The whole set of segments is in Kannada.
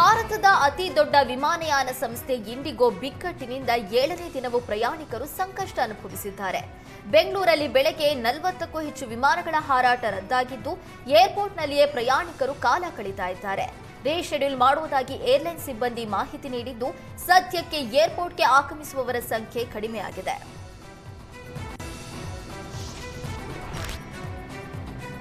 ಭಾರತದ ಅತಿ ದೊಡ್ಡ ವಿಮಾನಯಾನ ಸಂಸ್ಥೆ ಇಂಡಿಗೋ ಬಿಕ್ಕಟ್ಟಿನಿಂದ ಏಳನೇ ದಿನವೂ ಪ್ರಯಾಣಿಕರು ಸಂಕಷ್ಟ ಅನುಭವಿಸಿದ್ದಾರೆ. ಬೆಂಗಳೂರಲ್ಲಿ ಬೆಳಗ್ಗೆ ನಲವತ್ತಕ್ಕೂ ಹೆಚ್ಚು ವಿಮಾನಗಳ ಹಾರಾಟ ರದ್ದಾಗಿದ್ದು, ಏರ್ಪೋರ್ಟ್ನಲ್ಲಿಯೇ ಪ್ರಯಾಣಿಕರು ಕಾಲ ಕಳೀತಾ ಇದ್ದಾರೆ. ರೀಶೆಡ್ಯೂಲ್ ಮಾಡುವುದಾಗಿ ಏರ್ಲೈನ್ ಸಿಬ್ಬಂದಿ ಮಾಹಿತಿ ನೀಡಿದ್ದು, ಸದ್ಯಕ್ಕೆ ಏರ್ಪೋರ್ಟ್ಗೆ ಆಗಮಿಸುವವರ ಸಂಖ್ಯೆ ಕಡಿಮೆಯಾಗಿದೆ.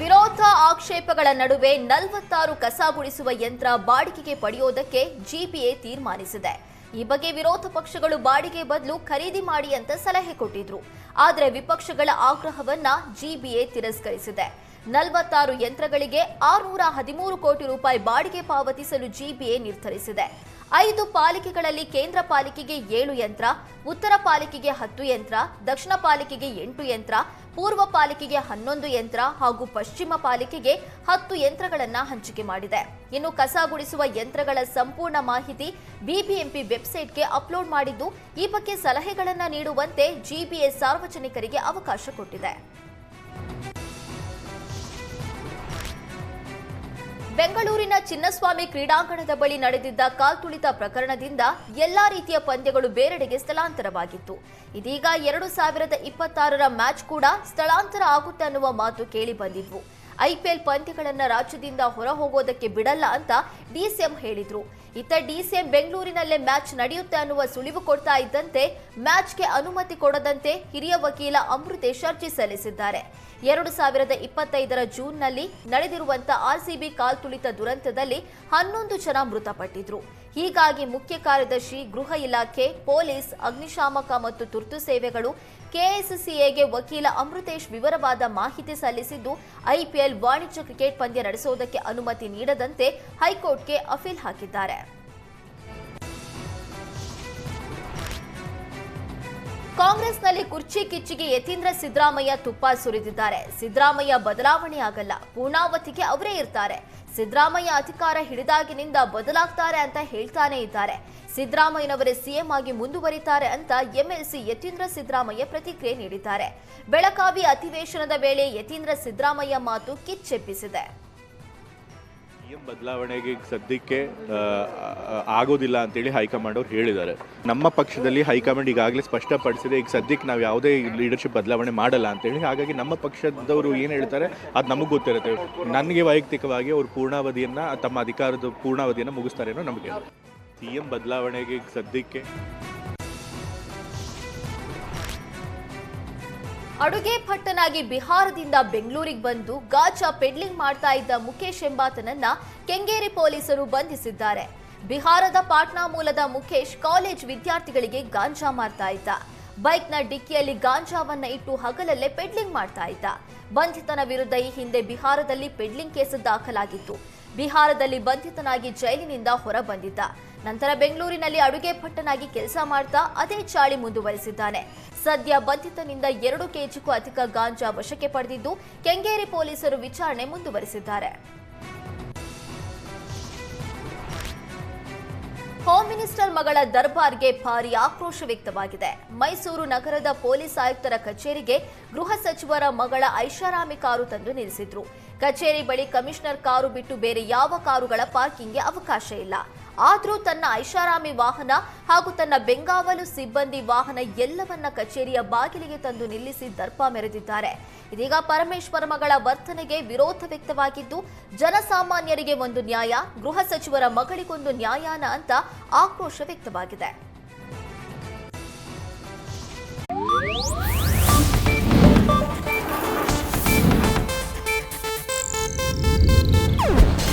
ವಿರೋಧ ಆಕ್ಷೇಪಗಳ ನಡುವೆ ನಲವತ್ತಾರು ಕಸ ಗುಡಿಸುವ ಯಂತ್ರ ಬಾಡಿಗೆಗೆ ಪಡೆಯೋದಕ್ಕೆ ಜಿಪಿಎ ತೀರ್ಮಾನಿಸಿದೆ. ಈ ಬಗ್ಗೆ ವಿರೋಧ ಪಕ್ಷಗಳು ಬಾಡಿಗೆ ಬದಲು ಖರೀದಿ ಮಾಡಿ ಅಂತ ಸಲಹೆ ಕೊಟ್ಟಿದ್ರು. ಆದರೆ ವಿಪಕ್ಷಗಳ ಆಗ್ರಹವನ್ನ ಜಿಬಿಎ ತಿರಸ್ಕರಿಸಿದೆ. ನಲವತ್ತಾರು ಯಂತ್ರಗಳಿಗೆ ಆರುನೂರ ಹದಿಮೂರು ಕೋಟಿ ರೂಪಾಯಿ ಬಾಡಿಗೆ ಪಾವತಿಸಲು ಜಿಬಿಎ ನಿರ್ಧರಿಸಿದೆ. ಐದು ಪಾಲಿಕೆಗಳಲ್ಲಿ ಕೇಂದ್ರ ಪಾಲಿಕೆಗೆ ಏಳು ಯಂತ್ರ, ಉತ್ತರ ಪಾಲಿಕೆಗೆ ಹತ್ತು ಯಂತ್ರ, ದಕ್ಷಿಣ ಪಾಲಿಕೆಗೆ ಎಂಟು ಯಂತ್ರ, ಪೂರ್ವ ಪಾಲಿಕೆಗೆ ಹನ್ನೊಂದು ಯಂತ್ರ ಹಾಗೂ ಪಶ್ಚಿಮ ಪಾಲಿಕೆಗೆ ಹತ್ತು ಯಂತ್ರಗಳನ್ನು ಹಂಚಿಕೆ ಮಾಡಿದೆ. ಇನ್ನು ಕಸ ಗುಡಿಸುವ ಯಂತ್ರಗಳ ಸಂಪೂರ್ಣ ಮಾಹಿತಿ ಬಿಬಿಎಂಪಿ ವೆಬ್ಸೈಟ್ಗೆ ಅಪ್ಲೋಡ್ ಮಾಡಿದ್ದು, ಈ ಬಗ್ಗೆ ಸಲಹೆಗಳನ್ನು ನೀಡುವಂತೆ ಜಿಬಿಎಸ್ ಸಾರ್ವಜನಿಕರಿಗೆ ಅವಕಾಶ ಕೊಟ್ಟಿದೆ. ಬೆಂಗಳೂರಿನ ಚಿನ್ನಸ್ವಾಮಿ ಕ್ರೀಡಾಂಗಣದ ಬಳಿ ನಡೆದಿದ್ದ ಕಾಲ್ತುಳಿತ ಪ್ರಕರಣದಿಂದ ಎಲ್ಲಾ ರೀತಿಯ ಪಂದ್ಯಗಳು ಬೇರೆಡೆಗೆ ಸ್ಥಳಾಂತರವಾಗಿತ್ತು. ಇದೀಗ ಎರಡು ಸಾವಿರದ ಇಪ್ಪತ್ತಾರರ ಮ್ಯಾಚ್ ಕೂಡ ಸ್ಥಳಾಂತರ ಆಗುತ್ತೆ ಅನ್ನುವ ಮಾತು ಕೇಳಿ ಬಂದಿದ್ವು. ಐಪಿಎಲ್ ಪಂದ್ಯಗಳನ್ನು ರಾಜ್ಯದಿಂದ ಹೊರ ಹೋಗೋದಕ್ಕೆ ಬಿಡಲ್ಲ ಅಂತ ಡಿಸಿಎಂ ಹೇಳಿದ್ರು. ಇತ್ತ ಡಿಸಿಎಂ ಬೆಂಗಳೂರಿನಲ್ಲೇ ಮ್ಯಾಚ್ ನಡೆಯುತ್ತೆ ಅನ್ನುವ ಸುಳಿವು ಕೊಡ್ತಾ ಇದ್ದಂತೆ ಮ್ಯಾಚ್ಗೆ ಅನುಮತಿ ಕೊಡದಂತೆ ಹಿರಿಯ ವಕೀಲ ಅಮೃತೇಶ್ ಅರ್ಜಿ ಸಲ್ಲಿಸಿದ್ದಾರೆ. ಎರಡು ಸಾವಿರದ ಇಪ್ಪತ್ತೈದರ ಜೂನ್ನಲ್ಲಿ ನಡೆದಿರುವಂತಹ ಆರ್ಸಿಬಿ ಕಾಲ್ತುಳಿತ ದುರಂತದಲ್ಲಿ ಹನ್ನೊಂದು ಜನ ಮೃತಪಟ್ಟಿದ್ರು. ಹೀಗಾಗಿ ಮುಖ್ಯ ಕಾರ್ಯದರ್ಶಿ ಗೃಹ ಇಲಾಖೆ, ಪೊಲೀಸ್, ಅಗ್ನಿಶಾಮಕ ಮತ್ತು ತುರ್ತು ಸೇವೆಗಳು, ಕೆಎಸ್ಸಿಎಗೆ ವಕೀಲ ಅಮೃತೇಶ್ ವಿವರವಾದ ಮಾಹಿತಿ ಸಲ್ಲಿಸಿದ್ದು ಐಪಿಎಲ್ ವಾಣಿಜ್ಯ ಕ್ರಿಕೆಟ್ ಪಂದ್ಯ ನಡೆಸುವುದಕ್ಕೆ ಅನುಮತಿ ನೀಡದಂತೆ ಹೈಕೋರ್ಟ್ಗೆ ಅಪೀಲ್ ಹಾಕಿದ್ದಾರೆ. ಕಾಂಗ್ರೆಸ್ನಲ್ಲಿ ಕುರ್ಚಿ ಕಿಚ್ಚಿಗೆ ಯತೀಂದ್ರ ಸಿದ್ದರಾಮಯ್ಯ ತುಪ್ಪ ಸುರಿದಿದ್ದಾರೆ. ಸಿದ್ದರಾಮಯ್ಯ ಬದಲಾವಣೆ ಆಗಲ್ಲ. ಪೂರ್ಣಾವತಿಗೆ ಅವರೇ ಇರ್ತಾರೆ. ಸಿದ್ದರಾಮಯ್ಯ ಅಧಿಕಾರ ಹಿಡಿದಾಗಿನಿಂದ ಬದಲಾಗ್ತಾರೆ ಅಂತ ಹೇಳ್ತಾನೆ ಇದ್ದಾರೆ. ಸಿದ್ದರಾಮಯ್ಯನವರೇ ಸಿಎಂ ಆಗಿ ಮುಂದುವರಿತಾರೆ ಅಂತ ಎಂಎಲ್ಸಿ ಯತೀಂದ್ರ ಸಿದ್ದರಾಮಯ್ಯ ಪ್ರತಿಕ್ರಿಯೆ ನೀಡಿದ್ದಾರೆ. ಬೆಳಗಾವಿ ಅಧಿವೇಶನದ ವೇಳೆ ಯತೀಂದ್ರ ಸಿದ್ದರಾಮಯ್ಯ ಮಾತು ಕಿಚ್ಚೆಬ್ಬಿಸಿದೆ. ಸಿಎಂ ಬದಲಾವಣೆಗೆ ಸದ್ಯಕ್ಕೆ ಆಗೋದಿಲ್ಲ ಅಂತೇಳಿ ಹೈಕಮಾಂಡ್ ಅವ್ರು ಹೇಳಿದ್ದಾರೆ. ನಮ್ಮ ಪಕ್ಷದಲ್ಲಿ ಹೈಕಮಾಂಡ್ ಈಗಾಗಲೇ ಸ್ಪಷ್ಟಪಡಿಸಿದೆ, ಈಗ ಸದ್ಯಕ್ಕೆ ನಾವು ಯಾವುದೇ ಲೀಡರ್ಶಿಪ್ ಬದಲಾವಣೆ ಮಾಡಲ್ಲ ಅಂತೇಳಿ. ಹಾಗಾಗಿ ನಮ್ಮ ಪಕ್ಷದವರು ಏನು ಹೇಳ್ತಾರೆ, ಅದು ನಮಗೆ ಗೊತ್ತಿರುತ್ತೆ. ನನಗೆ ವೈಯಕ್ತಿಕವಾಗಿ ಅವರು ಪೂರ್ಣಾವಧಿಯನ್ನು, ತಮ್ಮ ಅಧಿಕಾರದ ಪೂರ್ಣಾವಧಿಯನ್ನು ಮುಗಿಸ್ತಾರೆ ಅನ್ನೋ ನಮಗೆ ಸಿ ಎಂ ಬದಲಾವಣೆಗೆ ಸದ್ಯಕ್ಕೆ ಅಡುಗೆ ಭಟ್ಟನಾಗಿ ಬಿಹಾರದಿಂದ ಬೆಂಗಳೂರಿಗೆ ಬಂದು ಗಾಂಜಾ ಪೆಡ್ಲಿಂಗ್ ಮಾಡ್ತಾ ಇದ್ದ ಮುಖೇಶ್ ಎಂಬಾತನನ್ನ ಕೆಂಗೇರಿ ಪೊಲೀಸರು ಬಂಧಿಸಿದ್ದಾರೆ. ಬಿಹಾರದ ಪಾಟ್ನಾ ಮೂಲದ ಮುಖೇಶ್ ಕಾಲೇಜ್ ವಿದ್ಯಾರ್ಥಿಗಳಿಗೆ ಗಾಂಜಾ ಮಾರ್ತಾ ಇದ್ದ. ಬೈಕ್ನ ಡಿಕ್ಕಿಯಲ್ಲಿ ಗಾಂಜಾವನ್ನ ಇಟ್ಟು ಹಗಲಲ್ಲೇ ಪೆಡ್ಲಿಂಗ್ ಮಾಡ್ತಾ ಇದ್ದ. ಬಂಧಿತನ ವಿರುದ್ಧ ಈ ಹಿಂದೆ ಬಿಹಾರದಲ್ಲಿ ಪೆಡ್ಲಿಂಗ್ ಕೇಸು ದಾಖಲಾಗಿತ್ತು. ಬಿಹಾರದಲ್ಲಿ ಬಂಧಿತನಾಗಿ ಜೈಲಿನಿಂದ ಹೊರಬಂದಿದ್ದ. ನಂತರ ಬೆಂಗಳೂರಿನಲ್ಲಿ ಅಡುಗೆ ಭಟ್ಟನಾಗಿ ಕೆಲಸ ಮಾಡ್ತಾ ಅದೇ ಚಾಳಿ ಮುಂದುವರಿಸಿದ್ದಾನೆ. ಸದ್ಯ ಬಂಧಿತನಿಂದ ಎರಡು ಕೆಜಿಗೂ ಅಧಿಕ ಗಾಂಜಾ ವಶಕ್ಕೆ ಪಡೆದಿದ್ದು, ಕೆಂಗೇರಿ ಪೊಲೀಸರು ವಿಚಾರಣೆ ಮುಂದುವರಿಸಿದ್ದಾರೆ. ಮಿನಿಸ್ಟರ್ ಮಗಳ ದರ್ಬಾರ್ಗೆ ಭಾರಿ ಆಕ್ರೋಶ ವ್ಯಕ್ತವಾಗಿದೆ. ಮೈಸೂರು ನಗರದ ಪೊಲೀಸ್ ಆಯುಕ್ತರ ಕಚೇರಿಗೆ ಗೃಹ ಸಚಿವರ ಮಗಳ ಐಷಾರಾಮಿ ಕಾರು ತಂದು ನಿಲ್ಲಿಸಿದ್ರು. ಕಚೇರಿ ಬಳಿ ಕಮಿಷನರ್ ಕಾರು ಬಿಟ್ಟು ಬೇರೆ ಯಾವ ಕಾರುಗಳ ಪಾರ್ಕಿಂಗ್ಗೆ ಅವಕಾಶ ಇಲ್ಲ. ಆದರೂ ತನ್ನ ಐಷಾರಾಮಿ ವಾಹನ ಹಾಗೂ ತನ್ನ ಬೆಂಗಾವಲು ಸಿಬ್ಬಂದಿ ವಾಹನ ಎಲ್ಲವನ್ನ ಕಚೇರಿಯ ಬಾಗಿಲಿಗೆ ತಂದು ನಿಲ್ಲಿಸಿ ದರ್ಪ ಮೆರೆದಿದ್ದಾರೆ. ಇದೀಗ ಪರಮೇಶ್ವರ ಮಗಳ ವರ್ತನೆಗೆ ವಿರೋಧ ವ್ಯಕ್ತವಾಗಿದ್ದು, ಜನಸಾಮಾನ್ಯರಿಗೆ ಒಂದು ನ್ಯಾಯ, ಗೃಹ ಸಚಿವರ ಮಗಳಿಗೊಂದು ನ್ಯಾಯಾನ ಅಂತ ಆಕ್ರೋಶ ವ್ಯಕ್ತವಾಗಿದೆ.